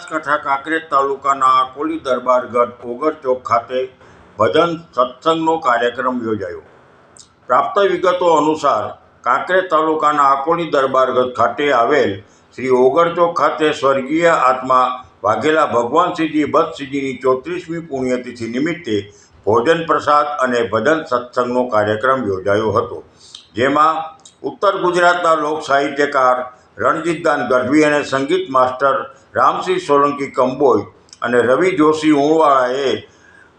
બનાસકાંઠા કાંકરેજ તાલુકાના આકોલી દરબારગઢ ઓગર ચોક ખાતે ભજન સત્સંગનો કાર્યક્રમ યોજાયો. પ્રાપ્ત વિગતો અનુસાર કાંકરેજ તાલુકાના આકોલી દરબારગઢ ખાતે આવેલ શ્રી ઓગરચોક ખાતે સ્વર્ગીય આત્મા વાઘેલા ભગવાનસિંહજી બત્સિંહજીની ચોત્રીસમી પુણ્યતિથિ નિમિત્તે ભોજન પ્રસાદ અને ભજન સત્સંગનો કાર્યક્રમ યોજાયો હતો, જેમાં ઉત્તર ગુજરાતના લોક સાહિત્યકાર રણજીતદાન ગઢવી અને સંગીત માસ્ટર રામસિંહ સોલંકી કંબોઈ અને રવિ જોશી ઉણવાળાએ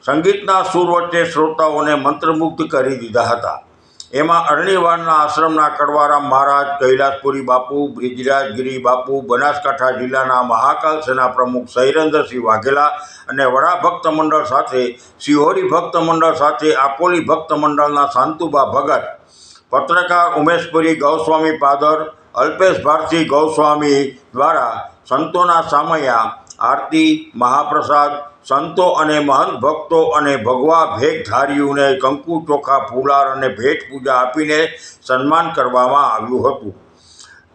સંગીતના સૂર વચ્ચે શ્રોતાઓને મંત્રમુગ્ધ કરી દીધા હતા. એમાં અરણીવાડના આશ્રમના કડવારામ મહારાજ, કૈલાસપુરી બાપુ, બ્રિજરાજગીરી બાપુ, બનાસકાંઠા જિલ્લાના મહાકાલ સેના પ્રમુખ સૈરેન્દ્રસિંહ વાઘેલા અને વડા ભક્ત મંડળ સાથે શિહોરી ભક્ત મંડળ સાથે આકોલી ભક્ત મંડળના શાંતુબા ભગત, પત્રકાર ઉમેશપુરી ગૌસ્વામી પાદર અલ્પેશ ભારતી ગૌસ્વામી દ્વારા સંતોના સામયા આરતી મહાપ્રસાદ, સંતો અને મહંત ભક્તો અને ભગવા ભેગધારીઓને કંકુ ચોખા, ફુલાર અને ભેટ પૂજા આપીને સન્માન કરવામાં આવ્યું હતું.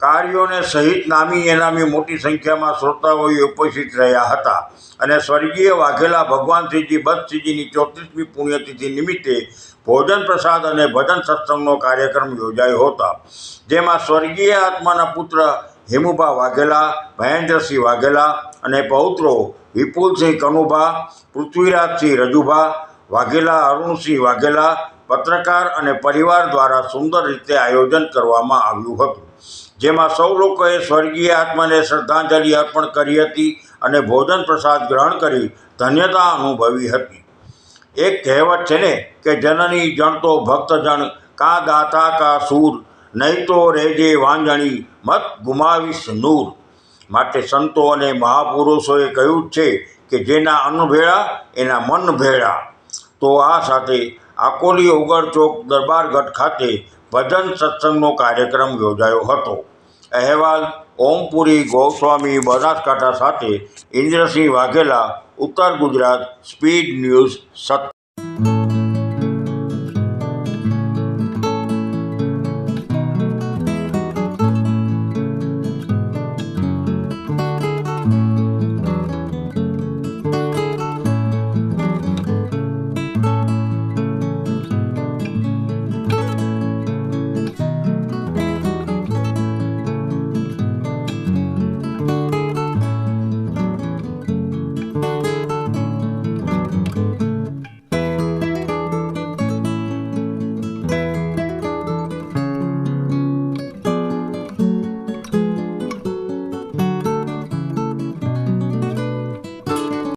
કાર્યોને સહિત નામી એનામી મોટી સંખ્યામાં શ્રોતાઓએ ઉપસ્થિત રહ્યા હતા અને સ્વર્ગીય વાઘેલા ભગવાન શ્રીજી બત્સિંહજીની ચોત્રીસમી પુણ્યતિથિ નિમિત્તે ભોજન પ્રસાદ અને ભજન સત્સંગનો કાર્યક્રમ યોજાયો હતો, જેમાં સ્વર્ગીય આત્માના પુત્ર હેમુભા વાઘેલા, મહેન્દ્રસિંહ વાઘેલા અને પૌત્રો વિપુલસિંહ કનુભા, પૃથ્વીરાજસિંહ રજુભા, વાઘેલા અરુણસિંહ વાઘેલા પત્રકાર અને પરિવાર દ્વારા સુંદર રીતે આયોજન કરવામાં આવ્યું હતું, જેમાં સૌ લોકોએ સ્વર્ગીય આત્માને શ્રદ્ધાંજલિ અર્પણ કરી હતી અને ભોજન પ્રસાદ ગ્રહણ કરી ધન્યતા અનુભવી હતી. એક કહેવત છે ને કે, જનની જણતો ભક્તજણ કા દાતા કા સૂર, નહીં તો રેજે વાંજણી, મત ગુમાવીશ નૂર. માટે સંતો અને મહાપુરુષોએ કહ્યું છે કે, જેના અન્ન ભેળા એના મન ભેળા તો આ સાથે આકોલી ઉગડ ચોક દરબારગઢ ખાતે ભજન સત્સંગનો કાર્યક્રમ યોજાયો હતો. અહેવાલ ઓમપુરી ગોસ્વામી બનાસકાંઠા સાથે ઇન્દ્રસિંહ વાઘેલા, ઉત્તર ગુજરાત, સ્પીડ ન્યૂઝ સત